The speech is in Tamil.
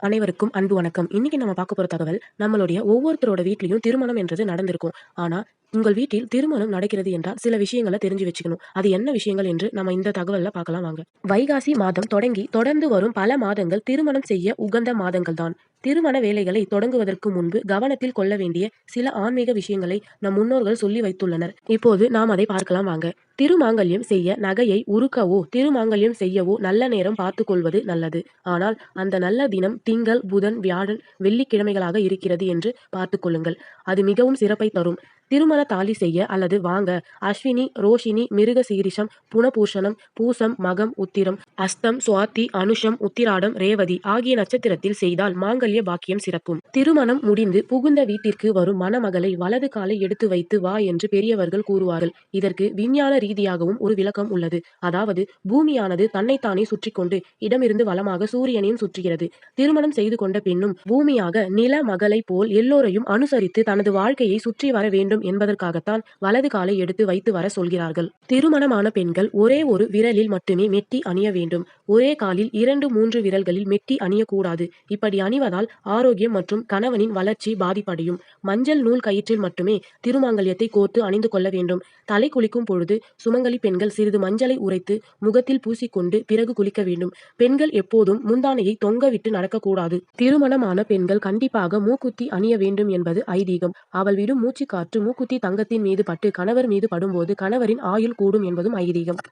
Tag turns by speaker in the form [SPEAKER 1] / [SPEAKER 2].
[SPEAKER 1] அனைவருக்கும் அன்பு வணக்கம். இன்னைக்கு நம்ம பார்க்க போற தகவல் நம்மளுடைய ஒவ்வொருத்தரோட வீட்லயும் திருமணம் என்றது நடந்திருக்கும். ஆனா உங்கள் வீட்டில் திருமணம் நடக்கிறது என்றால் சில விஷயங்களை தெரிஞ்சு வச்சுக்கணும். அது என்ன விஷயங்கள் என்று நம்ம இந்த தகவல்ல பார்க்கலாம் வாங்க. வைகாசி மாதம் தொடங்கி தொடர்ந்து வரும் பல மாதங்கள் திருமணம் செய்ய உகந்த மாதங்கள் தான் திருமண வேலைகளை தொடங்குவதற்கு முன்பு கவனத்தில் கொள்ள வேண்டிய சில ஆன்மீக விஷயங்களை நம் முன்னோர்கள் சொல்லி வைத்துள்ளனர். இப்போது நாம் அதை பார்க்கலாம் வாங்க. திருமாங்கல்யம் செய்ய நகையை உருக்கவோ திருமாங்கல்யம் செய்யவோ நல்ல நேரம் பார்த்து கொள்வது நல்லது. ஆனால் அந்த நல்ல தினம் திங்கள் புதன் வியாழன் வெள்ளிக்கிழமைகளாக இருக்கிறது என்று பார்த்து கொள்ளுங்கள். அது மிகவும் சிறப்பை தரும். திருமண தாலி செய்ய அல்லது வாங்க. அஸ்வினி ரோஷினி மிருக சீரிஷம் புனபூஷணம் பூசம் மகம் உத்திரம் அஸ்தம் சுவாதி அனுஷம் உத்திராடம் ரேவதி ஆகிய நட்சத்திரத்தில் செய்தால் மாங்கல்ய பாக்கியம் சிறக்கும். திருமணம் முடிந்து புகுந்த வீட்டிற்கு வரும் மணமகளை வலது காலை எடுத்து வைத்து வா என்று பெரியவர்கள் கூறுவார்கள். இதற்கு விஞ்ஞான ரீதியாகவும் ஒரு விளக்கம் உள்ளது. அதாவது பூமியானது தன்னைத்தானே சுற்றி கொண்டு இடமிருந்து வளமாக சூரியனையும் சுற்றுகிறது. திருமணம் செய்து கொண்ட பெண்ணும் பூமியாக நில மகளை போல் எல்லோரையும் அனுசரித்து தனது வாழ்க்கையை சுற்றி வர வேண்டும் என்பதற்காகத்தான் வலது காலை எடுத்து வைத்து வர சொல்கிறார்கள். திருமணமான பெண்கள் ஒரே ஒரு விரலில் மட்டுமே மெட்டி அணிய வேண்டும். ஒரே காலில் இரண்டு மூன்று விரல்களில் மெட்டி அணியக்கூடாது. இப்படி அணிவதால் ஆரோக்கியம் மற்றும் கணவனின் வளர்ச்சி பாதிப்படையும். மஞ்சள் நூல் கயிற்றில் மட்டுமே திருமாங்கல்யத்தை கோர்த்து அணிந்து கொள்ள வேண்டும். தலை குளிக்கும் பொழுது சுமங்கலி பெண்கள் சிறிது மஞ்சளை உரைத்து முகத்தில் பூசிக்கொண்டு பிறகு குளிக்க வேண்டும். பெண்கள் எப்போதும் முந்தானையை தொங்கவிட்டு நடக்கக்கூடாது. திருமணமான பெண்கள் கண்டிப்பாக மூக்குத்தி அணிய வேண்டும் என்பது ஐதீகம். அவள் விடும் மூச்சு காற்று மூக்குத்தி தங்கத்தின் மீது பட்டு கணவர் மீது படும்போது கணவரின் ஆயுள் கூடும் என்பதும் ஐதீகம்.